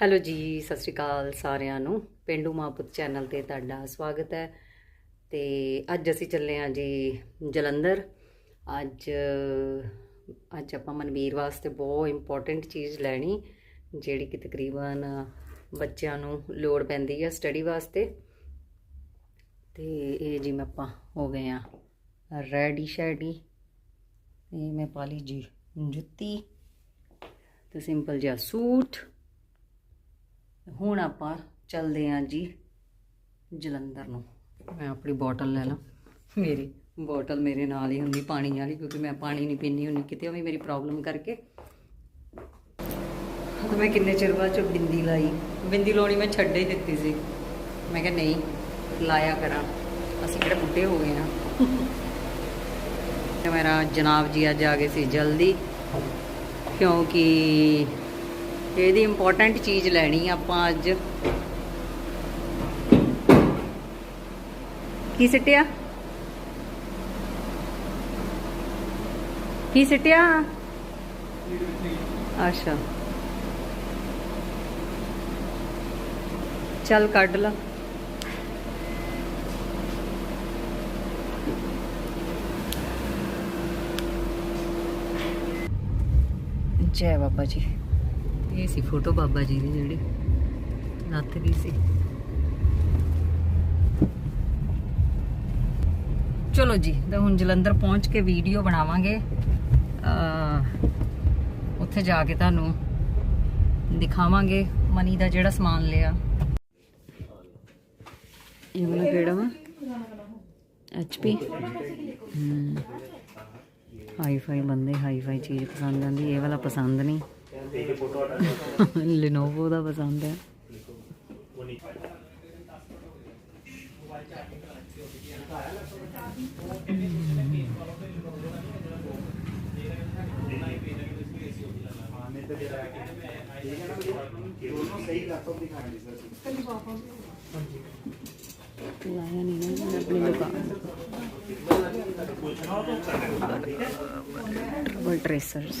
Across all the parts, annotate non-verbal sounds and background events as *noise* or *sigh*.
Hello ਜੀ, ਸਤਿ ਸ਼੍ਰੀ ਅਕਾਲ ਸਾਰਿਆਂ ਨੂੰ। ਪਿੰਡੂ ਮਾਪੁੱਤ ਚੈਨਲ ਤੇ ਤੁਹਾਡਾ ਸਵਾਗਤ ਹੈ। ਤੇ ਅੱਜ ਅਸੀਂ ਚੱਲੇ ਹਾਂ ਜੀ ਜਲੰਧਰ। ਅੱਜ ਅੱਜ ਆਪਾਂ ਮਨਵੀਰ ਵਾਸਤੇ ਬਹੁਤ ਇੰਪੋਰਟੈਂਟ ਚੀਜ਼ ਲੈਣੀ, ਜਿਹੜੀ ਕਿ ਤਕਰੀਬਨ ਬੱਚਿਆਂ ਨੂੰ ਲੋੜ ਪੈਂਦੀ ਹੈ ਸਟੱਡੀ ਵਾਸਤੇ। ਤੇ ਇਹ ਜੀ ਮੈਂ ਆਪਾਂ ਹੋ ਗਏ ਆ ਰੈਡੀ ਸ਼ੈਡੀ। ਇਹ ਮੈਂ ਪਾ ਲਈ ਜੀ ਜੁੱਤੀ। ਤੇ ਸਿੰਪਲ ਜਿਹਾ ਸੂਟ। ਹੁਣ ਆਪਾਂ ਚੱਲਦੇ ਆਂ ਜੀ ਜਲੰਧਰ ਨੂੰ। ਮੈਂ ਆਪਣੀ ਬੋਟਲ ਲੈ ਲਾਂ। ਮੇਰੀ ਬੋਟਲ ਮੇਰੇ ਨਾਲ ਹੀ ਹੁੰਦੀ, ਪਾਣੀ ਵਾਲੀ, ਕਿਉਂਕਿ ਮੈਂ ਪਾਣੀ ਨਹੀਂ ਪੀਣੀ ਹੁੰਦੀ, ਕਿਤੇ ਉਹ ਵੀ ਮੇਰੀ ਪ੍ਰੋਬਲਮ ਕਰਕੇ। ਤਾਂ ਮੈਂ ਕਿੰਨੇ ਚਿਰ ਬਾਅਦ 'ਚੋਂ ਬਿੰਦੀ ਲਾਈ। ਬਿੰਦੀ ਲਾਉਣੀ ਮੈਂ ਛੱਡ ਹੀ ਦਿੱਤੀ ਸੀ। ਮੈਂ ਕਿਹਾ ਨਹੀਂ, ਲਾਇਆ ਕਰਾਂ। ਅਸੀਂ ਕਿਹੜੇ ਬੁੱਢੇ ਹੋ ਗਏ ਆ। ਤੇ ਮੇਰਾ ਜਨਾਬ ਜੀ ਅੱਜ ਆ ਗਏ ਸੀ ਜਲਦੀ, ਕਿਉਂਕਿ ਇਹਦੀ ਇੰਪੋਰਟੈਂਟ ਚੀਜ਼ ਲੈਣੀ ਆਪਾਂ ਅੱਜ। ਕੀ ਸਿੱਟਿਆ? ਕੀ ਸਿੱਟਿਆ? ਅੱਛਾ। ਚੱਲ ਕੱਢ ਲਾ। ਜੈ ਬਾਬਾ ਜੀ। ਇਹ ਸੀ ਫੋਟੋ ਬਾਬਾ ਜੀ ਦੀ ਜਿਹੜੀ ਲੱਥ ਗਈ ਸੀ। ਚਲੋ ਜੀ, ਤਾਂ ਹੁਣ ਜਲੰਧਰ ਪਹੁੰਚ ਕੇ ਵੀਡੀਓ ਬਣਾਵਾਂਗੇ। ਉੱਥੇ ਜਾ ਕੇ ਤੁਹਾਨੂੰ ਦਿਖਾਵਾਂਗੇ, ਮਨੀ ਦਾ ਜਿਹੜਾ ਸਮਾਨ ਲਿਆ। ਇਹ ਵਾਲਾ ਕਿਹੜਾ ਵਾ? ਐਚਪੀ ਹਾਈ ਫਾਈ ਬੰਦੇ ਹਾਈ ਫਾਈ ਚੀਜ਼ ਪਸੰਦ ਆਂਦੀ ਇਹ ਵਾਲਾ ਪਸੰਦ ਨਹੀਂ। ਲੈਨੋਵੋ *laughs* ਦਾ ਪਸੰਦ ਹੈ। ਲਾਇਆ ਨਹੀਂ ਨਾ ਮੈਂ ਆਪਣੀ ਦੁਕਾਨ ਡਬਲ ਟ੍ਰੇਸਰਸ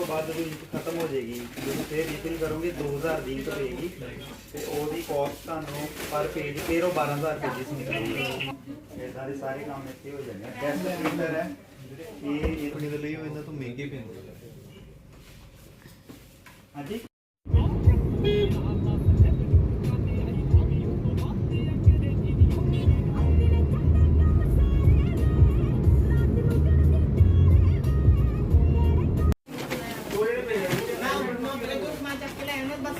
ਤੇ ਬਾਅਦ ਜਦੋਂ ਇੰਕ ਖਤਮ ਹੋ ਜਾਏਗੀ ਜਦੋਂ ਫੇਰ ਰੀਫਿਲ ਕਰੋਗੇ 2000 ਦੀ ਇੰਕ ਪਏਗੀ ਤੇ ਉਹਦੀ ਕਾਸਟ ਤੁਹਾਨੂੰ ਪਰ ਪੇਜ ਫੇਰ ਉਹ 12000 ਪੇजेस ਨਿਕਲਣਗੇ ਇਹ ਸਾਰੇ ਸਾਰੇ ਕੰਮ ਇੱਥੇ ਹੋ ਆ। ਬੈਸਟ ਪ੍ਰਿੰਟਰ ਹੈ। ਇਹ ਇਹ ਆਪਣੇ ਦੇ ਲਈ ਉਹ ਇਹਨਾਂ ਤੋਂ ਮਹਿੰਗੇ ਪੈਂਦੇ ਹਾਂਜੀ?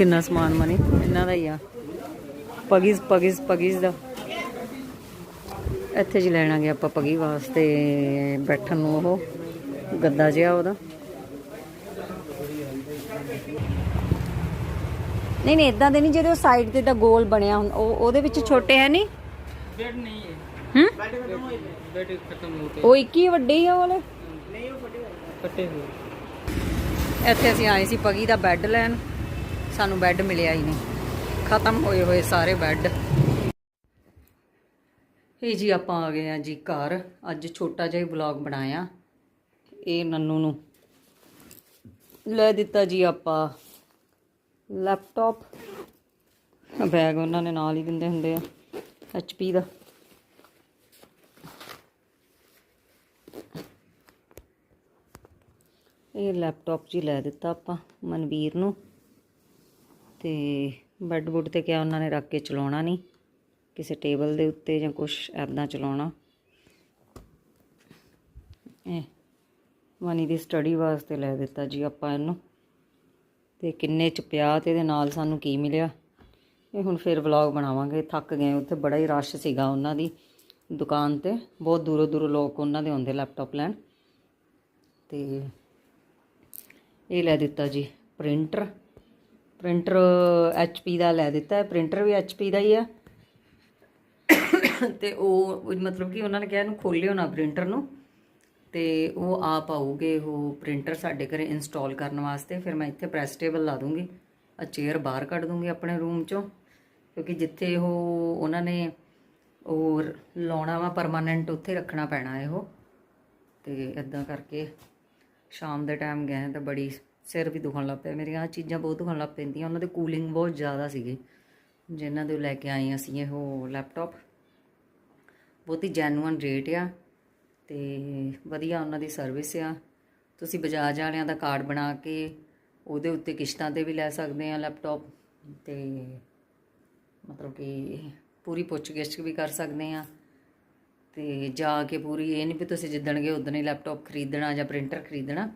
ਕਿੰਨਾ ਸਮਾਨ ਮਨੀ? ਇਹਨਾਂ ਦਾ ਹੀ ਆ। ਪਗੀਜ਼ ਪਗੀਜ਼ ਪਗੀਜ਼ ਦਾ। ਇੱਥੇ ਜੀ ਲੈਣਾਗੇ ਆਪਾਂ ਪਗੀ ਵਾਸਤੇ ਬੈਠਣ ਨੂੰ ਉਹ ਗੱਦਾ ਜਿਹਾ ਉਹਦਾ। ਨਹੀਂ ਨਹੀਂ ਇਦਾਂ ਦੇ ਨਹੀਂ ਜਿਹੜੇ ਉਹ ਸਾਈਡ ਤੇ ਦਾ ਗੋਲ ਬਣਿਆ ਹੁੰਦਾ ਉਹ ਉਹਦੇ ਵਿੱਚ ਛੋਟੇ ਹੈ ਨਹੀਂ? ਬੈਡ ਨਹੀਂ ਹੈ। ਹੂੰ? ਬੈਡ ਖਤਮ ਹੋ ਗਏ। ਉਹ ਇੱਕ ਹੀ ਵੱਡੇ ਆ ਉਹ ਵਾਲੇ ਕੱਟੇ ਹੋਏ ਇੱਥੇ ਅਸੀਂ ਆਏ ਸੀ ਪਗੀ ਦਾ ਬੈੱਡ ਲੈਣ। ਸਾਨੂੰ ਬੈੱਡ ਮਿਲਿਆ ਹੀ ਨਹੀਂ। ਖਤਮ ਹੋਏ ਹੋਏ ਸਾਰੇ ਬੈੱਡ ਇਹ ਜੀ ਆਪਾਂ ਆ ਗਏ ਆ ਜੀ ਘਰ। ਅੱਜ ਛੋਟਾ ਜਿਹਾ ਹੀ ਵਲੌਗ ਬਣਾਇਆ। ਇਹ ਨੰਨੂ ਨੂੰ ਲੈ ਦਿੱਤਾ ਜੀ ਆਪਾਂ ਲੈਪਟਾਪ ਬੈਗ ਉਹਨਾਂ ਨੇ ਨਾਲ ਹੀ ਦਿੰਦੇ ਹੁੰਦੇ ਆ ਐਚਪੀ ਦਾ। ਇਹ ਲੈਪਟਾਪ ਜੀ ਲੈ ਦਿੱਤਾ ਆਪਾਂ ਮਨਵੀਰ ਨੂੰ। ਤੇ ਬੈੱਡ ਬੁੱਡ ਤੇ ਕਿਹਾ ਉਹਨਾਂ ਨੇ ਰੱਖ ਕੇ ਚਲਾਉਣਾ ਨਹੀਂ। ਕਿਸੇ ਟੇਬਲ ਦੇ ਉੱਤੇ ਜਾਂ ਕੁਝ ਐਦਾਂ ਚਲਾਉਣਾ। ਇਹ ਮਨੀ ਦੀ ਸਟੱਡੀ ਵਾਸਤੇ ਲੈ ਦਿੱਤਾ ਜੀ ਆਪਾਂ ਇਹਨੂੰ। ਤੇ ਕਿੰਨੇ ਚ ਪਿਆ ਤੇ ਇਹਦੇ ਨਾਲ ਸਾਨੂੰ ਕੀ ਮਿਲਿਆ? ਇਹ ਹੁਣ ਫਿਰ ਵਲੌਗ ਬਣਾਵਾਂਗੇ। ਥੱਕ ਗਏ ਉੱਥੇ, ਬੜਾ ਹੀ ਰਸ਼ ਸੀਗਾ ਉਹਨਾਂ ਦੀ ਦੁਕਾਨ ਤੇ। ਬਹੁਤ ਦੂਰੋਂ ਦੂਰੋਂ ਲੋਕ ਉਹਨਾਂ ਦੇ ਆਉਂਦੇ ਲੈਪਟਾਪ ਲੈਣ। ਤੇ ਇਹ ਲੈ ਦਿੱਤਾ ਜੀ ਪ੍ਰਿੰਟਰ। ਪ੍ਰਿੰਟਰ ਐਚਪੀ ਦਾ ਲੈ ਦਿੱਤਾ ਹੈ। ਪ੍ਰਿੰਟਰ ਵੀ ਐਚਪੀ ਦਾ ਹੀ ਆ ਤੇ ਉਹ ਮਤਲਬ ਕਿ ਉਹਨਾਂ ਨੇ ਕਿਹਾ ਇਹਨੂੰ ਖੋਲਿਓ ਨਾ ਪ੍ਰਿੰਟਰ ਨੂੰ। ਤੇ ਉਹ ਆਪ ਆਉਗੇ ਉਹ ਪ੍ਰਿੰਟਰ ਸਾਡੇ ਘਰੇ ਇੰਸਟਾਲ ਕਰਨ ਵਾਸਤੇ। ਫਿਰ ਮੈਂ ਇੱਥੇ ਪ੍ਰੈਸ ਟੇਬਲ ਲਾ ਦੂੰਗੀ। ਆ ਚੇਅਰ ਬਾਹਰ ਕੱਢ ਦੂੰਗੀ ਆਪਣੇ ਰੂਮ ਚੋਂ। ਕਿਉਂਕਿ ਜਿੱਥੇ ਉਹ, ਉਹਨਾਂ ਨੇ ਉਹ ਲਾਉਣਾ ਵਾ ਪਰਮਾਨੈਂਟ ਉੱਥੇ ਰੱਖਣਾ ਪੈਣਾ ਇਹੋ। ਉਹ ਤੇ ਇਦਾਂ ਕਰਕੇ ਸ਼ਾਮ ਦੇ ਟਾਈਮ ਗਏ ਤਾਂ ਬੜੀ ਸਿਰ ਵੀ ਦੁਖਣ ਲੱਗ ਪਿਆ, ਮੇਰੀਆਂ ਆਹ ਚੀਜ਼ਾਂ ਬਹੁਤ ਦੁਖਣ ਲੱਗ ਪੈਂਦੀਆਂ। ਉਹਨਾਂ ਦੇ ਕੂਲਿੰਗ ਬਹੁਤ ਜ਼ਿਆਦਾ ਸੀਗੇ। ਜਿਨ੍ਹਾਂ ਦੇ ਲੈ ਕੇ ਆਏ ਅਸੀਂ ਇਹੋ ਉਹ ਲੈਪਟਾਪ। ਬਹੁਤ ਹੀ ਜੈਨੂਅਨ ਰੇਟ ਆ ਤੇ ਵਧੀਆ ਉਹਨਾਂ ਦੀ ਸਰਵਿਸ ਆ। ਤੁਸੀਂ ਬਜਾਜ ਵਾਲਿਆਂ ਦਾ ਕਾਰਡ ਬਣਾ ਕੇ ਉਹਦੇ ਉੱਤੇ ਕਿਸ਼ਤਾਂ ਤੇ ਵੀ ਲੈ ਸਕਦੇ ਆ ਲੈਪਟਾਪ ਤੇ ਮਤਲਬ ਕਿ ਪੂਰੀ ਪੁੱਛਗਿੱਛ ਵੀ ਕਰ ਸਕਦੇ ਆ ਤੇ ਜਾ ਕੇ ਪੂਰੀ ਇਹ ਨਹੀਂ ਵੀ ਤੁਸੀਂ ਜਿੱਦਣ ਗਏ ਉਦਣ ਹੀ ਲੈਪਟਾਪ ਖਰੀਦਣਾ ਜਾਂ ਪ੍ਰਿੰਟਰ ਖਰੀਦਣਾ।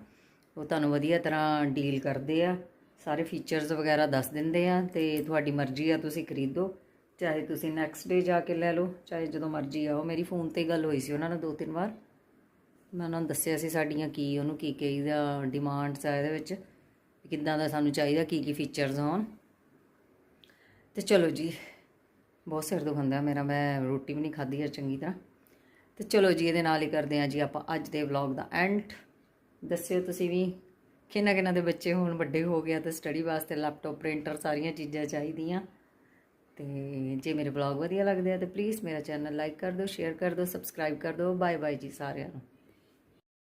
ਉਹ ਤੁਹਾਨੂੰ ਵਧੀਆ ਤਰ੍ਹਾਂ ਡੀਲ ਕਰਦੇ ਆ। ਸਾਰੇ ਫੀਚਰਸ ਵਗੈਰਾ ਦੱਸ ਦਿੰਦੇ ਆ ਤੇ ਤੁਹਾਡੀ ਮਰਜ਼ੀ ਆ ਤੁਸੀਂ ਖਰੀਦੋ। ਚਾਹੇ ਤੁਸੀਂ ਨੈਕਸਟ ਡੇ ਜਾ ਕੇ ਲੈ ਲਓ, ਚਾਹੇ ਜਦੋਂ ਮਰਜ਼ੀ ਆਓ। ਮੇਰੀ ਫੋਨ ਤੇ ਗੱਲ ਹੋਈ ਸੀ ਉਹਨਾਂ ਨਾਲ ਦੋ ਤਿੰਨ ਵਾਰ। ਮੈਂ ਉਹਨਾਂ ਨੂੰ ਦੱਸਿਆ ਸੀ ਸਾਡੀਆਂ ਕੀ, ਉਹਨੂੰ ਕੀ ਕੀ ਦਾ ਡਿਮਾਂਡਸ ਆ ਇਹਦੇ ਵਿੱਚ ਕਿੱਦਾਂ ਦਾ ਸਾਨੂੰ ਚਾਹੀਦਾ, ਕੀ ਕੀ ਫੀਚਰਸ ਹੋਣ ਤੇ ਚਲੋ ਜੀ, ਬਹੁਤ ਸਿਰ ਦੁਖੰਦਾ ਮੇਰਾ, ਮੈਂ ਰੋਟੀ ਵੀ ਨਹੀਂ ਖਾਧੀ ਹੈ ਚੰਗੀ ਤਰ੍ਹਾਂ। ਤੇ ਚਲੋ ਜੀ, ਇਹਦੇ ਨਾਲ ਹੀ ਕਰਦੇ ਹਾਂ ਜੀ ਆਪਾਂ ਅੱਜ ਦੇ ਵਲੌਗ ਦਾ ਐਂਡ ਦੱਸਿਓ ਤੁਸੀਂ ਵੀ, ਕਿੰਨਾ ਕਿੰਨਾ ਦੇ ਬੱਚੇ ਹੁਣ ਵੱਡੇ ਹੋ ਗਿਆ ਤੇ ਸਟੱਡੀ ਵਾਸਤੇ ਲੈਪਟਾਪ ਪ੍ਰਿੰਟਰ ਸਾਰੀਆਂ ਚੀਜ਼ਾਂ ਚਾਹੀਦੀਆਂ। ਤੇ ਜੇ ਮੇਰੇ ਵਲੌਗ ਵਧੀਆ ਲੱਗਦੇ ਆ ਤੇ ਪਲੀਜ਼ ਮੇਰਾ ਚੈਨਲ ਲਾਈਕ ਕਰ ਦਿਓ ਸ਼ੇਅਰ ਕਰ ਦਿਓ ਸਬਸਕ੍ਰਾਈਬ ਕਰ ਦਿਓ। ਬਾਏ ਬਾਏ ਜੀ ਸਾਰਿਆਂ ਨੂੰ।